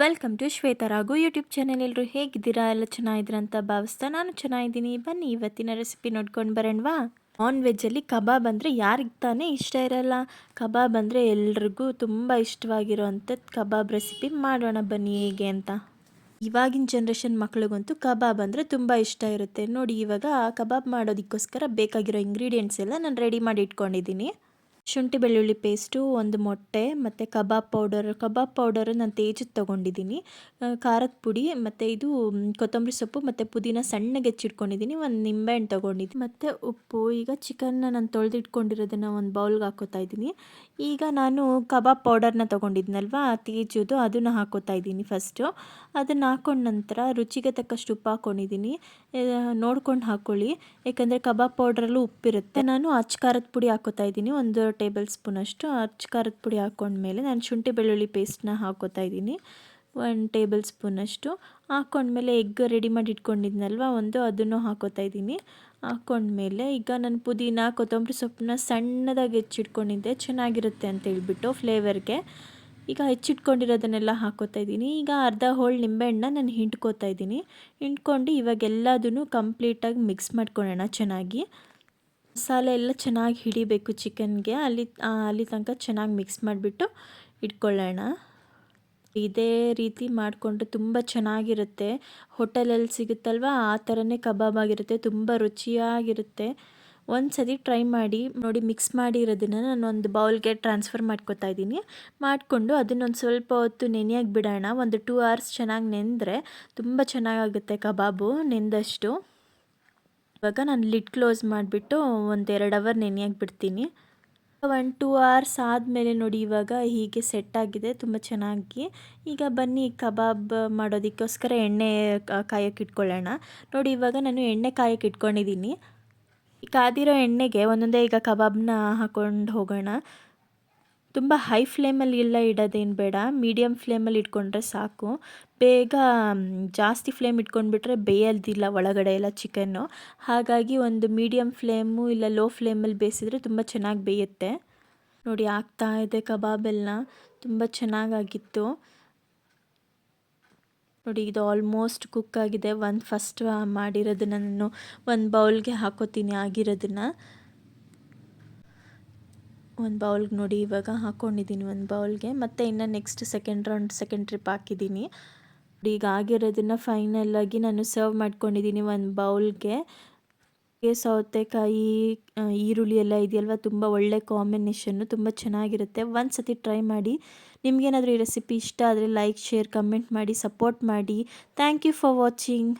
Welcome to Shwetha Raghu YouTube channel ಎಲ್ಲರೂ ಹೇಗಿದ್ದೀರಾ? ಎಲ್ಲ ಚೆನ್ನಾಗಿದ್ದೀರಾ ಅಂತ ಭಾವಿಸ್ತಾ ನಾನು ಚೆನ್ನಾಗಿದ್ದೀನಿ. ಬನ್ನಿ, ಇವತ್ತಿನ ರೆಸಿಪಿ ನೋಡ್ಕೊಂಡು ಬರೋಣವಾ? ನಾನ್ ವೆಜ್ಜಲ್ಲಿ ಕಬಾಬ್ ಅಂದರೆ ಯಾರಿಗೆ ತಾನೇ ಇಷ್ಟ ಇರಲ್ಲ. ಕಬಾಬ್ ಅಂದರೆ ಎಲ್ರಿಗೂ ತುಂಬ ಇಷ್ಟವಾಗಿರೋವಂಥದ್ದು ಕಬಾಬ್ ರೆಸಿಪಿ ಮಾಡೋಣ. ಬನ್ನಿ, ಹೇಗೆ ಅಂತ. ಇವಾಗಿನ ಜನ್ರೇಷನ್ ಮಕ್ಳಿಗಂತೂ ಕಬಾಬ್ ಅಂದರೆ ತುಂಬ ಇಷ್ಟ ಇರುತ್ತೆ. ನೋಡಿ, ಇವಾಗ ಕಬಾಬ್ ಮಾಡೋದಕ್ಕೋಸ್ಕರ ಬೇಕಾಗಿರೋ ಇಂಗ್ರೀಡಿಯೆಂಟ್ಸ್ ಎಲ್ಲ ನಾನು ರೆಡಿ ಮಾಡಿ ಇಟ್ಕೊಂಡಿದ್ದೀನಿ. ಶುಂಠಿ ಬೆಳ್ಳುಳ್ಳಿ ಪೇಸ್ಟು ಒಂದು ಮೊಟ್ಟೆ, ಮತ್ತು ಕಬಾಬ್ ಪೌಡರ್ ಕಬಾಬ್ ಪೌಡರು ನಾನು ತೇಜದ್ದು ತೊಗೊಂಡಿದ್ದೀನಿ. ಖಾರದ ಪುಡಿ, ಮತ್ತು ಇದು ಕೊತ್ತಂಬರಿ ಸೊಪ್ಪು, ಮತ್ತು ಪುದೀನ ಸಣ್ಣಗೆ ಹೆಚ್ಚಿಟ್ಕೊಂಡಿದ್ದೀನಿ. ಒಂದು ನಿಂಬೆಹಣ್ಣು ತೊಗೊಂಡಿದ್ದೀನಿ. ಮತ್ತು ಉಪ್ಪು, ಈಗ ಚಿಕನ್ನ ನಾನು ತೊಳೆದಿಟ್ಕೊಂಡಿರೋದನ್ನು ಒಂದು ಬೌಲ್ಗೆ ಹಾಕೋತಾ ಇದ್ದೀನಿ. ಈಗ ನಾನು ಕಬಾಬ್ ಪೌಡರ್ನ ತೊಗೊಂಡಿದ್ನಲ್ವ ತೇಜದ್ದು ಅದನ್ನು ಹಾಕೋತಾ ಇದ್ದೀನಿ ಫಸ್ಟು ಅದನ್ನು ಹಾಕೊಂಡ ನಂತರ ರುಚಿಗೆ ತಕ್ಕಷ್ಟು ಉಪ್ಪು ಹಾಕ್ಕೊಂಡಿದ್ದೀನಿ ನೋಡ್ಕೊಂಡು ಹಾಕ್ಕೊಳ್ಳಿ ಯಾಕಂದರೆ ಕಬಾಬ್ ಪೌಡ್ರಲ್ಲೂ ಉಪ್ಪಿರುತ್ತೆ. ನಾನು ಅಚ್ಚ ಖಾರದ ಪುಡಿ ಹಾಕೋತಾ ಇದ್ದೀನಿ. ಒಂದು ಟೇಬಲ್ ಸ್ಪೂನಷ್ಟು ಅಚ್ಚ ಖಾರದ ಪುಡಿ ಹಾಕ್ಕೊಂಡ್ಮೇಲೆ ನಾನು ಶುಂಠಿ ಬೆಳ್ಳುಳ್ಳಿ ಪೇಸ್ಟ್ನ ಹಾಕೋತಾ ಇದ್ದೀನಿ. ಒಂದು ಟೇಬಲ್ ಸ್ಪೂನಷ್ಟು ಹಾಕ್ಕೊಂಡ್ಮೇಲೆ ಎಗ್ ರೆಡಿ ಮಾಡಿ ಇಟ್ಕೊಂಡಿದ್ನಲ್ವ ಒಂದು ಅದನ್ನು ಹಾಕೋತಾ ಇದ್ದೀನಿ. ಹಾಕ್ಕೊಂಡ್ಮೇಲೆ ಈಗ ನಾನು ಪುದೀನ, ಕೊತ್ತಂಬರಿ ಸೊಪ್ಪನ್ನ ಸಣ್ಣದಾಗಿ ಹೆಚ್ಚಿಟ್ಕೊಂಡಿದ್ದೆ, ಚೆನ್ನಾಗಿರುತ್ತೆ ಅಂತ ಹೇಳ್ಬಿಟ್ಟು ಫ್ಲೇವರ್ಗೆ. ಈಗ ಹೆಚ್ಚಿಟ್ಕೊಂಡಿರೋದನ್ನೆಲ್ಲ ಹಾಕೋತಾ ಇದ್ದೀನಿ. ಈಗ ಅರ್ಧ ಹೋಳು ನಿಂಬೆಹಣ್ಣನ್ನ ನಾನು ಹಿಂಡ್ಕೋತಾ ಇದ್ದೀನಿ. ಹಿಂಡ್ಕೊಂಡು ಇವಾಗ ಎಲ್ಲದೂ ಕಂಪ್ಲೀಟಾಗಿ ಮಿಕ್ಸ್ ಮಾಡ್ಕೊಳ್ಳೋಣ ಚೆನ್ನಾಗಿ. ಮಸಾಲೆ ಎಲ್ಲ ಚೆನ್ನಾಗಿ ಹಿಡಿಬೇಕು ಚಿಕನ್ಗೆ. ಅಲ್ಲಿ ಅಲ್ಲಿ ತನಕ ಚೆನ್ನಾಗಿ ಮಿಕ್ಸ್ ಮಾಡಿಬಿಟ್ಟು ಇಟ್ಕೊಳ್ಳೋಣ. ಇದೇ ರೀತಿ ಮಾಡಿಕೊಂಡ್ರೆ ತುಂಬ ಚೆನ್ನಾಗಿರುತ್ತೆ. ಹೋಟೆಲಲ್ಲಿ ಸಿಗುತ್ತಲ್ವ? ಆ ಥರನೇ ಕಬಾಬ್ ಆಗಿರುತ್ತೆ. ತುಂಬ ರುಚಿಯಾಗಿರುತ್ತೆ. ಒಂದು ಸತಿ ಟ್ರೈ ಮಾಡಿ, ನೋಡಿ ಮಿಕ್ಸ್ ಮಾಡಿರೋದನ್ನು ನಾನು ಒಂದು ಬೌಲ್ಗೆ ಟ್ರಾನ್ಸ್ಫರ್ ಮಾಡ್ಕೊತಾ ಇದ್ದೀನಿ. ಮಾಡಿಕೊಂಡು ಅದನ್ನೊಂದು ಸ್ವಲ್ಪ ಹೊತ್ತು ನೆನೆಯಾಗಿ ಬಿಡೋಣ. ಒಂದು ಟೂ ಅವರ್ಸ್ ಚೆನ್ನಾಗಿ ನೆಂದರೆ ತುಂಬ ಚೆನ್ನಾಗಾಗುತ್ತೆ ಕಬಾಬು, ನೆಂದಷ್ಟು. ಇವಾಗ ನಾನು ಲಿಡ್ ಕ್ಲೋಸ್ ಮಾಡಿಬಿಟ್ಟು ಒಂದು ಎರಡು ಅವರ್ ನೆನೆಯಾಗಿ ಬಿಡ್ತೀನಿ ಒನ್, ಟೂ ಅವರ್ಸ್ ಆದಮೇಲೆ ನೋಡಿ ಇವಾಗ ಹೀಗೆ ಸೆಟ್ ಆಗಿದೆ, ತುಂಬ ಚೆನ್ನಾಗಿ. ಈಗ ಬನ್ನಿ ಕಬಾಬ್ ಮಾಡೋದಕ್ಕೋಸ್ಕರ ಎಣ್ಣೆ ಕಾಯೋಕ್ಕೆ ಇಟ್ಕೊಳ್ಳೋಣ. ನೋಡಿ ಇವಾಗ ನಾನು ಎಣ್ಣೆ ಕಾಯಕ್ಕೆ ಇಟ್ಕೊಂಡಿದ್ದೀನಿ. ಕಾದಿರೋ ಎಣ್ಣೆಗೆ ಒಂದೊಂದೇ ಈಗ ಕಬಾಬ್ನ ಹಾಕ್ಕೊಂಡು ಹೋಗೋಣ. ತುಂಬ ಹೈ ಫ್ಲೇಮಲ್ಲಿ ಇಲ್ಲ ಇಡೋದೇನು ಬೇಡ. ಮೀಡಿಯಮ್ ಫ್ಲೇಮಲ್ಲಿ ಇಟ್ಕೊಂಡ್ರೆ ಸಾಕು. ಬೇಗ ಜಾಸ್ತಿ ಫ್ಲೇಮ್ ಇಟ್ಕೊಂಡ್ಬಿಟ್ರೆ ಬೇಯಲ್ದಿಲ್ಲ ಒಳಗಡೆ ಎಲ್ಲ ಚಿಕನ್ನು ಹಾಗಾಗಿ ಒಂದು ಮೀಡಿಯಮ್ ಫ್ಲೇಮು ಇಲ್ಲ ಲೋ ಫ್ಲೇಮಲ್ಲಿ ಬೇಯಿಸಿದ್ರೆ ತುಂಬ ಚೆನ್ನಾಗಿ ಬೇಯುತ್ತೆ. ನೋಡಿ, ಆಗ್ತಾ ಇದೆ ಕಬಾಬೆಲ್ಲ ತುಂಬ ಚೆನ್ನಾಗಾಗಿತ್ತು. ನೋಡಿ, ಇದು ಆಲ್ಮೋಸ್ಟ್ ಕುಕ್ ಆಗಿದೆ. ಒಂದು ಫಸ್ಟ್ ಮಾಡಿರೋದನ್ನು ನಾನು, ಒಂದು ಬೌಲ್ಗೆ ಹಾಕೋತೀನಿ ಆಗಿರೋದನ್ನು. ಒಂದು ಬೌಲ್ಗೆ ನೋಡಿ ಇವಾಗ ಹಾಕ್ಕೊಂಡಿದ್ದೀನಿ ಒಂದು ಬೌಲ್ಗೆ ಮತ್ತು ಇನ್ನು next second round second trip ಹಾಕಿದ್ದೀನಿ ಈಗ ಆಗಿರೋದನ್ನು ಫೈನಲ್ಲಾಗಿ ನಾನು ಸರ್ವ್ ಮಾಡ್ಕೊಂಡಿದ್ದೀನಿ ಒಂದು ಬೌಲ್ಗೆ ಸೌತೆಕಾಯಿ ಈರುಳ್ಳಿ ಎಲ್ಲ ಇದೆಯಲ್ವ, ತುಂಬ ಒಳ್ಳೆ ಕಾಂಬಿನೇಷನ್ನು ತುಂಬ ಚೆನ್ನಾಗಿರುತ್ತೆ. ಒಂದು ಸತಿ ಟ್ರೈ ಮಾಡಿ. ನಿಮಗೇನಾದರೂ ಈ ರೆಸಿಪಿ ಇಷ್ಟ ಆದರೆ ಲೈಕ್ ಶೇರ್ ಕಮೆಂಟ್ ಮಾಡಿ ಸಪೋರ್ಟ್ ಮಾಡಿ. Thank you for watching